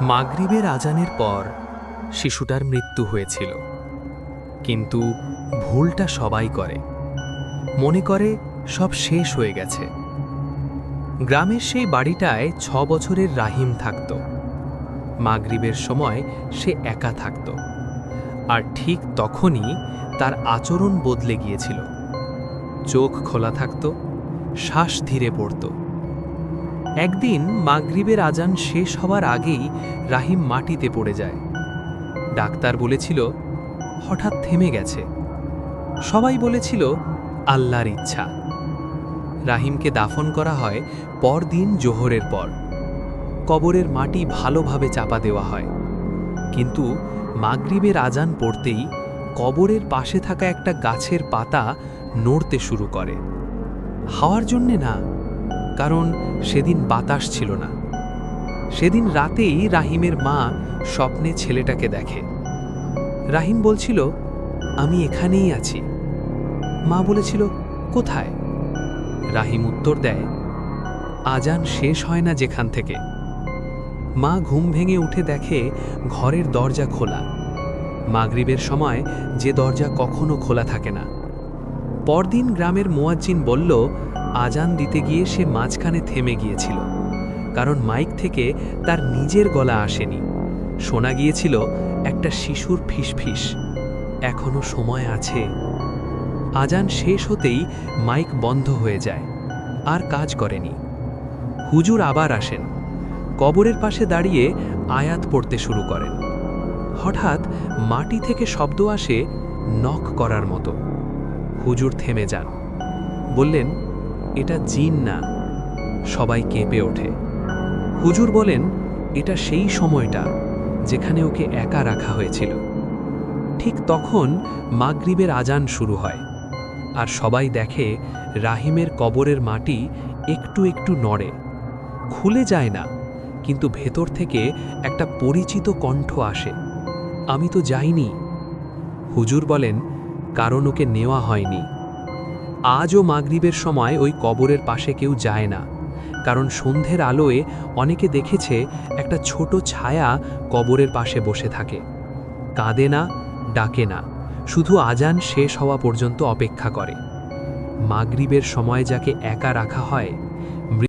মাগরিবের আজানের পর শিশুটার মৃত্যু হয়েছিল। কিন্তু ভুলটা সবাই করে। মনে করে সব শেষ হয়ে গেছে। গ্রামের সেই বাড়িটায় ছ বছরের রাহিম থাকত। মাগরিবের সময় সে একা থাকত। আর ঠিক তখনই তার আচরণ বদলে গিয়েছিল। চোখ খোলা থাকত, শ্বাস ধীরে পড়ত। একদিন মাগরিবের আজান শেষ হওয়ার আগেই রাহিম মাটিতে পড়ে যায়। ডাক্তার বলেছিল, হঠাৎ থেমে গেছে। সবাই বলেছিল, আল্লাহর ইচ্ছা। রাহিমকে দাফন করা হয় পরদিন জোহরের পর। কবরের মাটি ভালোভাবে চাপা দেওয়া হয়। কিন্তু মাগরিবের আজান পড়তেই কবরের পাশে থাকা একটা গাছের পাতা নড়তে শুরু করে। হাওয়ার জন্যে না কারণ সেদিন বাতাস ছিল না। সেদিন রাতেই রাহিমের মা স্বপ্নে ছেলেটাকে দেখে। রাহিম বলছিল, আমি এখানেই আছি। মা বলেছিল, কোথায়? রাহিম উত্তর দেয়, আজান শেষ হয় না যেখান থেকে। মা ঘুম ভেঙে উঠে দেখে ঘরের দরজা খোলা। মাগরিবের সময় যে দরজা কখনো খোলা থাকে না। পরদিন গ্রামের মোয়াজ্জিন বলল আজান দিতে গিয়ে সে মাঝখানে থেমে গিয়েছিল, কারণ মাইক থেকে তার নিজের গলা আসেনি। শোনা গিয়েছিল একটা শিশুর ফিসফিস। এখনও সময় আছে। আজান শেষ হতেই মাইক বন্ধ হয়ে যায়, আর কাজ করেনি। হুজুর আবার আসেন, কবরের পাশে দাঁড়িয়ে আয়াত পড়তে শুরু করেন। হঠাৎ মাটি থেকে শব্দ আসে নখ করার মতো। হুজুর থেমে যান। বললেন এটা জিন না, সবাই কেঁপে ওঠে। হুজুর বলেন, এটা সেই সময়টা যেখানে ওকে একা রাখা হয়েছিল। ঠিক তখন মাগরিবের আজান শুরু হয় আর সবাই দেখে রাহিমের কবরের মাটি একটু একটু নড়ে। খুলে যায় না, কিন্তু ভেতর থেকে একটা পরিচিত কণ্ঠ আসে। আমি তো যাইনি। হুজুর বলেন, কারণ ওকে নেওয়া হয়নি। আজও মাগরীবের সময় ওই কবরের পাশে কেউ যায় না, কারণ সন্ধ্যের আলোয় অনেকে দেখেছে একটা ছোট ছায়া কবরের পাশে বসে থাকে। কাঁদে না, ডাকে না, শুধু আজান শেষ হওয়া পর্যন্ত অপেক্ষা করে। মাগরীবের সময় যাকে একা রাখা হয়